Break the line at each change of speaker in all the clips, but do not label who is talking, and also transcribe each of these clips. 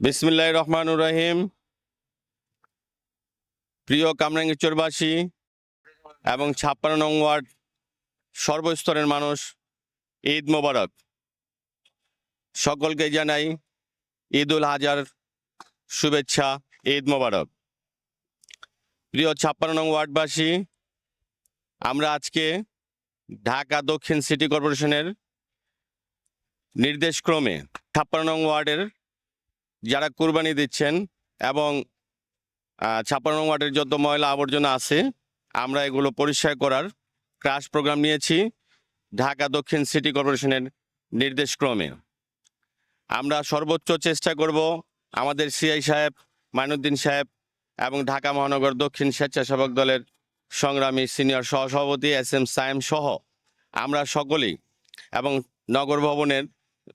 বিসমিল্লাহ রহমানুর রহিম। প্রিয় কামরাঙ্গিচরবাসী এবং ছাপ্পান্ন নং ওয়ার্ড সর্বস্তরের মানুষ, ঈদ মোবারক। সকলকে জানাই ঈদ উল হাজার শুভেচ্ছা, ঈদ মোবারক। প্রিয় ছাপ্পান্ন নং ওয়ার্ডবাসী, আমরা আজকে ঢাকা দক্ষিণ সিটি কর্পোরেশনের নির্দেশক্রমে ছাপ্পান্ন নং ওয়ার্ডের যারা কুরবানি দিচ্ছেন এবং ছাপ্পান্ন নং ওয়ার্ডের যত ময়লা আবর্জনা আছে, আমরা এগুলো পরিষ্কার করার ক্রাশ প্রোগ্রাম নিয়েছি ঢাকা দক্ষিণ সিটি কর্পোরেশনের নির্দেশক্রমে আমরা সর্বোচ্চ চেষ্টা করব আমাদের সিআই সাহেব, মাইনুদ্দিন সাহেব এবং ঢাকা মহানগর দক্ষিণ স্বেচ্ছাসেবক দলের সংগ্রামী সিনিয়র সহসভাপতি এস এম সায়েম সহ আমরা সকলেই এবং নগর ভবনের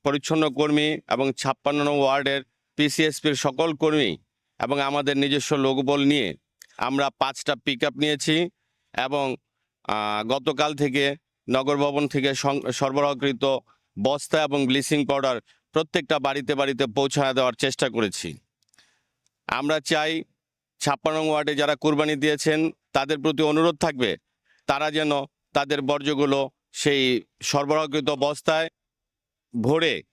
পরিচ্ছন্ন কর্মী এবং ছাপ্পান্ন ওয়ার্ডের পিসিএসপির সকল কর্মী এবং আমাদের নিজস্ব লোকবল নিয়ে আমরা পাঁচটা পিক নিয়েছি এবং গতকাল থেকে নগর ভবন থেকে সরবরাহকৃত বস্তা এবং ব্লিচিং পাউডার প্রত্যেকটা বাড়িতে বাড়িতে পৌঁছায় দেওয়ার চেষ্টা করেছি। আমরা চাই ছাপ্পান্ন ওয়ার্ডে যারা কুরবানি দিয়েছেন তাদের প্রতি অনুরোধ থাকবে তারা যেন তাদের বর্জ্যগুলো সেই সরবরাহকৃত বস্তায় ভরে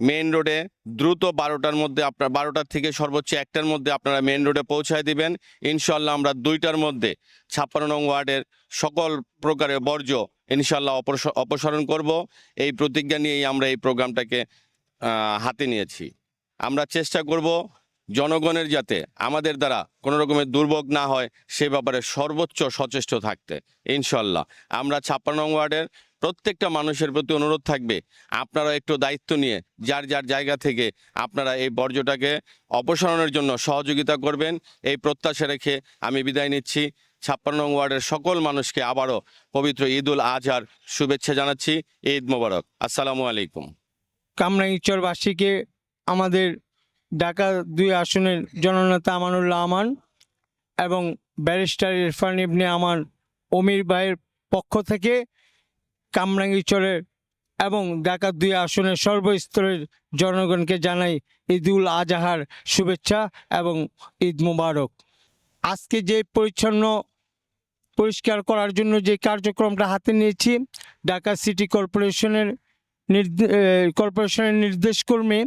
মেইন রোডে দ্রুত বারোটার মধ্যে আপনার, বারোটার থেকে সর্বোচ্চ একটার মধ্যে আপনারা মেন রোডে পৌঁছায় দিবেন। ইনশাল্লাহ আমরা দুইটার মধ্যে ছাপ্পান্ন নং ওয়ার্ডের সকল প্রকারের বর্জ্য ইনশাল্লাহ অপস- অপসারণ করব। এই প্রতিজ্ঞা নিয়েই আমরা এই প্রোগ্রামটাকে হাতে নিয়েছি। আমরা চেষ্টা করব জনগণের যাতে আমাদের দ্বারা কোনো রকমের দুর্ভোগ না হয়, সে ব্যাপারে সর্বোচ্চ সচেষ্ট থাকতে ইনশাল্লাহ আমরা ছাপ্পান্ন ওয়ার্ডের প্রত্যেকটা মানুষের প্রতি অনুরোধ থাকবে, আপনারা একটু দায়িত্ব নিয়ে যার যার জায়গা থেকে আপনারা এই বর্জ্যটাকে অপসারণের জন্য সহযোগিতা করবেন, এই প্রত্যাশা রেখে আমি বিদায় নিচ্ছি। ছাপ্পান্ন নং ওয়ার্ডের সকল মানুষকে আবারও পবিত্র ঈদ উল আজহার শুভেচ্ছা জানাচ্ছি। ঈদ মোবারক। আসসালামু আলাইকুম।
কামরাঙ্গীরচরবাসীকে আমাদের ঢাকা দুই আসনের জননেতা আমানুল্লাহ আমান এবং ব্যারিস্টার ইরফান ইবনে আমান অমির ভাইয়ের পক্ষ থেকে কামরাঙ্গীরচরের এবং ঢাকা দুই আসনের সর্বস্তরের জনগণকে জানাই ঈদুল আজহার শুভেচ্ছা এবং ঈদ মুবারক। আজকে যে পরিচ্ছন্ন পরিষ্কার করার জন্য যে কার্যক্রমটা হাতে নিয়েছি, ঢাকা সিটি কর্পোরেশনের কর্পোরেশনের নির্দেশ কর্মে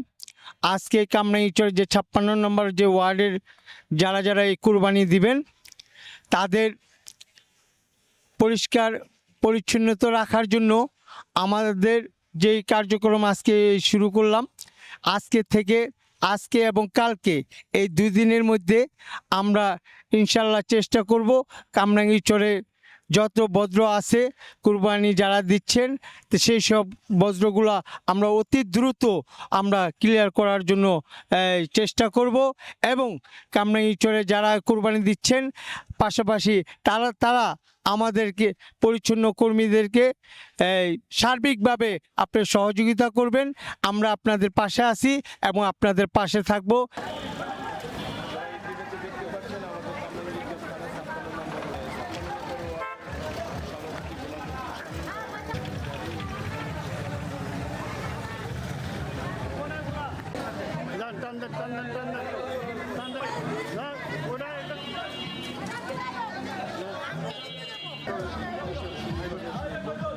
আজকে কামরাঙ্গীচর যে ছাপ্পান্ন নম্বর যে ওয়ার্ডের যারা যারা এই কুরবানি দিবেন, তাদের পরিষ্কার পরিচ্ছন্নতা রাখার জন্য আমাদের যে কার্যক্রম আজকে শুরু করলাম, আজকে থেকে, আজকে এবং কালকে এই দুই দিনের মধ্যে আমরা ইনশাল্লাহ চেষ্টা করব কামরাঙ্গীচরে যত বজ্র আছে কুরবানি যারা দিচ্ছেন, তো সেই সব বজ্রগুলা আমরা অতি দ্রুত আমরা ক্লিয়ার করার জন্য চেষ্টা করব এবং কামরাঙ্গীচরে যারা কুরবানি দিচ্ছেন, পাশাপাশি তারা তারা আমাদেরকে, পরিচ্ছন্ন কর্মীদেরকে সার্বিকভাবে আপনি সহযোগিতা করবেন। আমরা আপনাদের পাশে আছি এবং আপনাদের পাশে থাকব।
টান্ডার টান্ডার টান্ডার টান্ডার ওটা একটা Thank you.